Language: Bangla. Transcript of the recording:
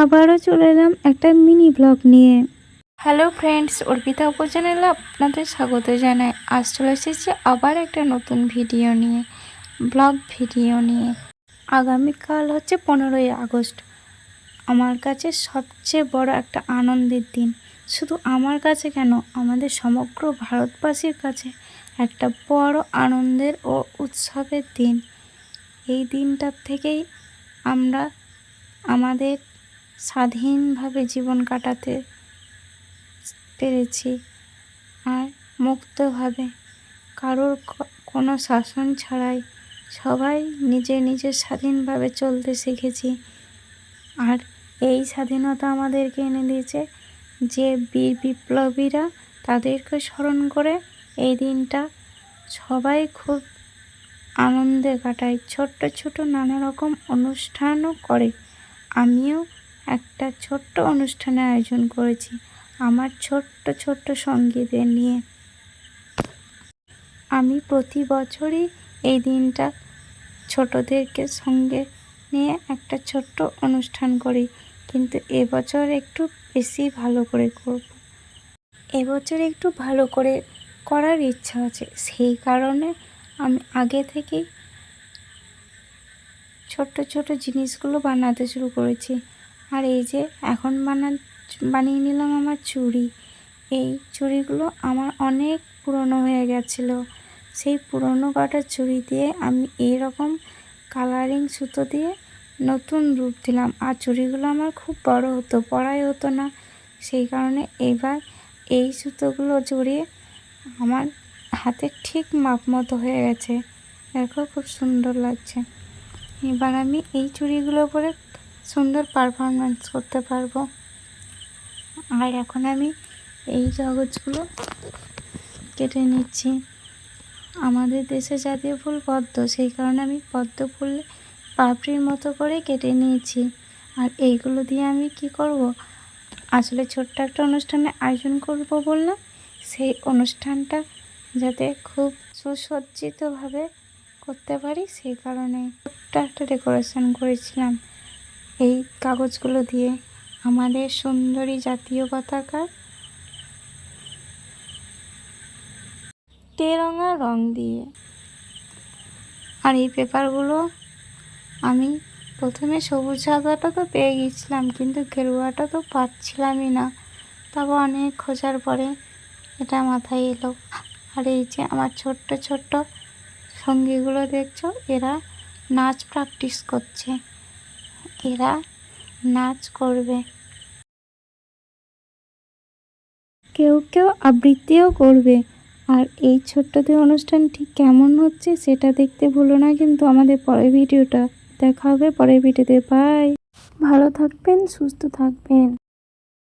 আবারও চলে এলাম একটা মিনি ব্লগ নিয়ে। হ্যালো ফ্রেন্ডস অর্পিতা উপচ্যানেলে আপনাদের স্বাগত জানাই। আজ চলে এসেছি আবার একটা নতুন ভিডিও নিয়ে ব্লগ ভিডিও নিয়ে। আগামীকাল হচ্ছে পনেরোই আগস্ট। আমার কাছে সবচেয়ে বড় একটা আনন্দের দিন। শুধু আমার কাছে কেন, আমাদের সমগ্র ভারতবাসীর কাছে একটা বড় আনন্দের ও উৎসবের দিন। এই দিনটার থেকেই আমরা আমাদের স্বাধীনভাবে জীবন কাটাতে পেরেছি আর মুক্তভাবে। কারোর কোনো শাসন ছাড়াই সবাই নিজে নিজে স্বাধীনভাবে চলতে শিখেছি। আর এই স্বাধীনতা আমাদেরকে এনে দিয়েছে যে বীর বিপ্লবীরা তাদেরকে স্মরণ করে এই দিনটা সবাই খুব আনন্দে কাটায়। ছোট্ট ছোট নানা রকম অনুষ্ঠানও করে। আমিও একটা ছোট্ট অনুষ্ঠানের আয়োজন করেছি, আমার ছোট্ট ছোট্ট সঙ্গীদের নিয়ে। আমি প্রতি বছরই এই দিনটা ছোটদেরকে সঙ্গে নিয়ে একটা ছোট্ট অনুষ্ঠান করি, কিন্তু এবছর একটু বেশি ভালো করে করব। এবছর একটু ভালো করে করার ইচ্ছা আছে, সেই কারণে আমি আগে থেকেই ছোট্ট ছোট জিনিসগুলো বানাতে শুরু করেছি। আর এই যে এখন বানা, বানিয়ে নিলাম আমার চুড়ি। এই চুড়িগুলো আমার অনেক পুরনো হয়ে গেছিল। সেই পুরনো কাটা চুড়ি দিয়ে আমি এই রকম কালারিং সুতো দিয়ে নতুন রূপ দিলাম। আর চুড়িগুলো আমার খুব বড় হতো, পড়াই হতো না। সেই কারণে এবার এই সুতোগুলো জড়িয়ে আমার হাতে ঠিক মাপ মতো হয়ে গেছে। দেখো খুব সুন্দর লাগছে। এবার আমি এই চুড়িগুলো পরে সুন্দর পারফরমেন্স করতে পারব। আর এখন আমি এই কাগজগুলো কেটে নিচ্ছি। আমাদের দেশে জাতীয় ফুল পদ্ম, সেই কারণে আমি পদ্ম ফুল পাপড়ির মতো করে কেটে নিয়েছি। আর এইগুলো দিয়ে আমি কি করব? আসলে ছোট্ট একটা অনুষ্ঠানে আয়োজন করব বললাম সেই অনুষ্ঠানটা যাতে খুব সুসজ্জিতভাবে করতে পারি, সেই কারণে ছোট্ট একটা ডেকোরেশন করেছিলাম। এই কাগজগুলো দিয়ে আমাদের সুন্দরী জাতীয় পতাকার তেরঙা রং দিয়ে। আর এই পেপারগুলো আমি প্রথমে সবুজ সাদাটা তো পেয়ে গেছিলাম কিন্তু গেরুয়াটা তো পাচ্ছিলামই না। তারপর অনেক খোঁজার পরে এটা মাথায় এলো। আর এই যে আমার ছোট্ট ছোট্ট সঙ্গীগুলো দেখছ, এরা নাচ প্র্যাকটিস করছে। এরা নাচ করবে। কেউ কেউ আবৃত্তিও করবে। আর এই ছোট্টদের অনুষ্ঠান ঠিক কেমন হচ্ছে সেটা দেখতে ভুলো না কিন্তু আমাদের পরের ভিডিওটা। দেখা হবে পরের ভিডিওতে। বাই ভালো থাকবেন, সুস্থ থাকবেন।